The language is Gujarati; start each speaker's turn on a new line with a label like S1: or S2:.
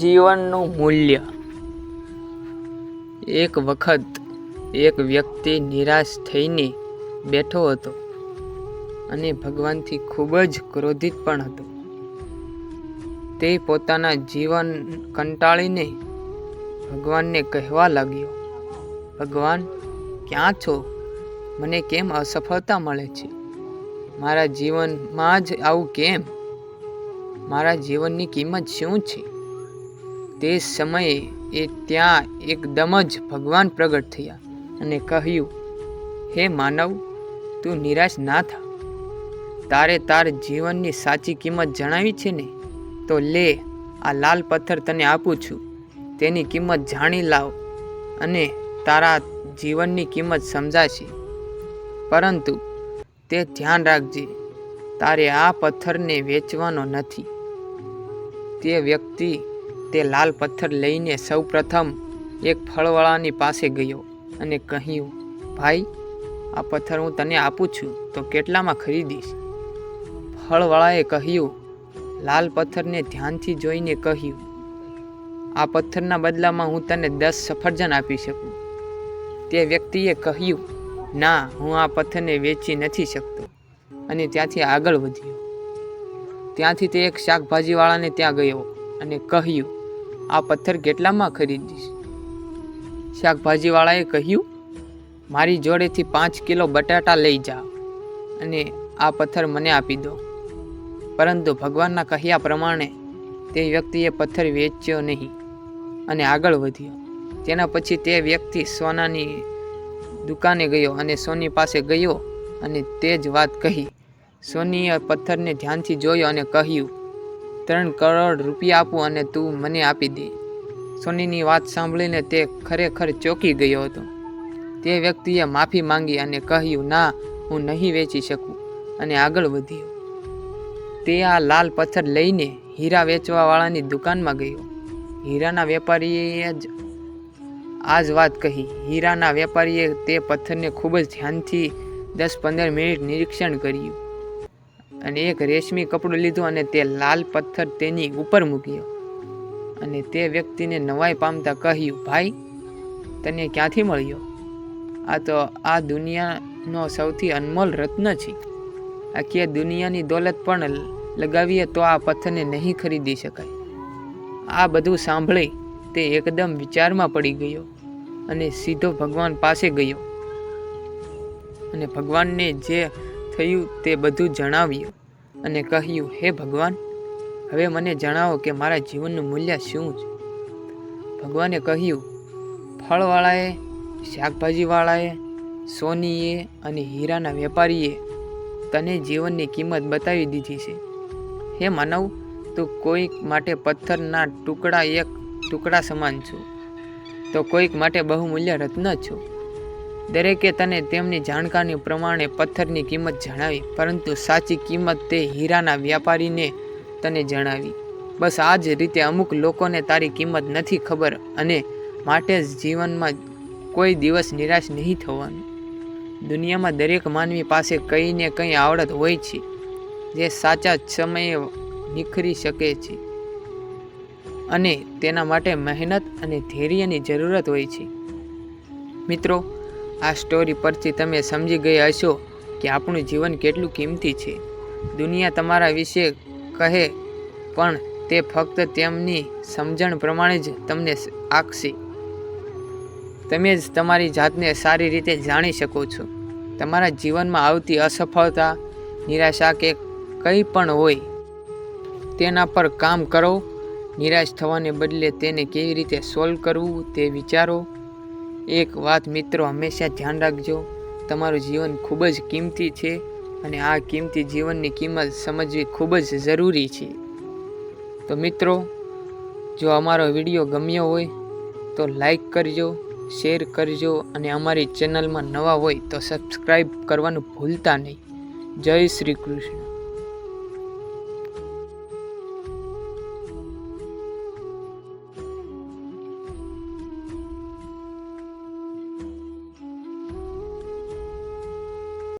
S1: જીવનનું મૂલ્ય. એક વખત એક વ્યક્તિ નિરાશ થઈને બેઠો હતો અને ભગવાનથી ખૂબ જ ક્રોધિત પણ હતો. તે પોતાના જીવન કંટાળીને ભગવાનને કહેવા લાગ્યો, ભગવાન, ક્યાં છો? મને કેમ અસફળતા મળે છે? મારા જીવનમાં જ આવું કેમ? મારા જીવનની કિંમત શું છે? તે સમયે એ ત્યાં એકદમ જ ભગવાન પ્રગટ થયા અને કહ્યું, હે માનવ, તું નિરાશ ના થા. તારે તાર જીવનની સાચી કિંમત જણાવી છે ને? તો લે, આ લાલ પથ્થર તને આપું છું. તેની કિંમત જાણી લાવ અને તારા જીવનની કિંમત સમજાશે. પરંતુ તે ધ્યાન રાખજે, તારે આ પથ્થરને વેચવાનો નથી. તે વ્યક્તિ તે લાલ પથ્થર લઈને સૌપ્રથમ એક ફળવાળાની પાસે ગયો અને કહ્યું, ભાઈ, આ પથ્થર હું તને આપું છું, તો કેટલામાં ખરીદીશ? ફળવાળાએ કહ્યું, લાલ પથ્થરને ધ્યાનથી જોઈને કહ્યું, આ પથ્થરના બદલામાં હું તને દસ સફરજન આપી શકું. તે વ્યક્તિએ કહ્યું, ના, હું આ પથ્થરને વેચી નથી શકતો. અને ત્યાંથી આગળ વધ્યો. ત્યાંથી તે એક શાકભાજીવાળાને ત્યાં ગયો અને કહ્યું આ પથ્થર કેટલામાં ખરીદીશ? શાકભાજીવાળાએ કહ્યું, મારી જોડેથી પાંચ કિલો બટાટા લઈ જાઓ અને આ પથ્થર મને આપી દો. પરંતુ ભગવાનના કહ્યા પ્રમાણે તે વ્યક્તિએ પથ્થર વેચ્યો નહીં અને આગળ વધ્યો. તેના પછી તે વ્યક્તિ સોનાની દુકાને ગયો અને સોની પાસે ગયો અને તે જ વાત કહી. સોનીએ પથ્થરને ધ્યાનથી જોયો અને કહ્યું ત્રણ કરોડ રૂપિયા આપું અને તું મને આપી દે. સોનીની વાત સાંભળીને તે ખરેખર ચોંકી ગયો હતો. તે વ્યક્તિએ માફી માંગી અને કહ્યું, ના, હું નહીં વેચી શકું. અને આગળ વધ્યો. તે આ લાલ પથ્થર લઈને હીરા વેચવાવાળાની દુકાનમાં ગયો. હીરાના વેપારીએ જ આ જ વાત કહી. હીરાના વેપારીએ તે પથ્થરને ખૂબ જ ધ્યાનથી દસ પંદર મિનિટ નિરીક્ષણ કર્યું. અને એક રેશમી કપડું લીધું અને તે લાલ પથ્થર તેની ઉપર મૂક્યો. અને તે વ્યક્તિને નવાઈ પામતા કહ્યું, ભાઈ, તને ક્યાંથી મળ્યો? આ તો આ દુનિયાનો સૌથી અનમોલ રત્ન છે. આખી દુનિયાની દોલત પણ લગાવીએ તો આ પથ્થરને નહીં ખરીદી શકાય. આ બધું સાંભળી તે એકદમ વિચારમાં પડી ગયો અને સીધો ભગવાન પાસે ગયો. અને ભગવાનને જે થયું તે બધું જણાવ્યું અને કહ્યું, હે ભગવાન, હવે મને જણાવો કે મારા જીવનનું મૂલ્ય શું છે? ભગવાને કહ્યું, ફળવાળાએ, શાકભાજીવાળાએ, સોનીએ અને હીરાના વેપારીએ તને જીવનની કિંમત બતાવી દીધી છે. હે માનવ, તું કોઈક માટે પથ્થરના ટુકડા એક ટુકડા સમાન છો. તો કોઈક માટે બહુમૂલ્ય રત્ન છો. દરેકે તને તેમની જાણકારી પ્રમાણે પથ્થરની કિંમત જણાવી, પરંતુ સાચી કિંમત તે હીરાના વ્યાપારીને તને જણાવી. બસ આ જ રીતે અમુક લોકોને તારી કિંમત નથી ખબર અને માટે જ જીવનમાં કોઈ દિવસ નિરાશ નહીં થવાનું. દુનિયામાં દરેક માનવી પાસે કંઈ ને કંઈ આવડત હોય છે, જે સાચા સમયે નિખરી શકે છે અને તેના માટે મહેનત અને ધૈર્યની જરૂરત હોય છે. મિત્રો આ સ્ટોરી પરથી તમે સમજી ગયા હશો કે આપણું જીવન કેટલું કિંમતી છે. દુનિયા તમારા વિશે કહે, પણ તે ફક્ત તેમની સમજણ પ્રમાણે જ તમને આંકશે. તમે જ તમારી જાતને સારી રીતે જાણી શકો છો. તમારા જીવનમાં આવતી અસફળતા, નિરાશા કે કંઈ પણ હોય, તેના પર કામ કરો. નિરાશ થવાને બદલે તેને કેવી રીતે સોલ્વ કરવું તે વિચારો. એક વાત મિત્રો હંમેશા ધ્યાન રાખજો. તમારું જીવન ખૂબ જ કિંમતી છે અને આ કિંમતી જીવનની કિંમત સમજવી ખૂબ જ જરૂરી છે. તો મિત્રો, જો અમારો વીડિયો ગમ્યો હોય તો લાઈક કરજો, શેર કરજો અને અમારી ચેનલમાં નવા હોય તો સબસ્ક્રાઈબ કરવાનું ભૂલતા નહીં. જય શ્રી કૃષ્ણ.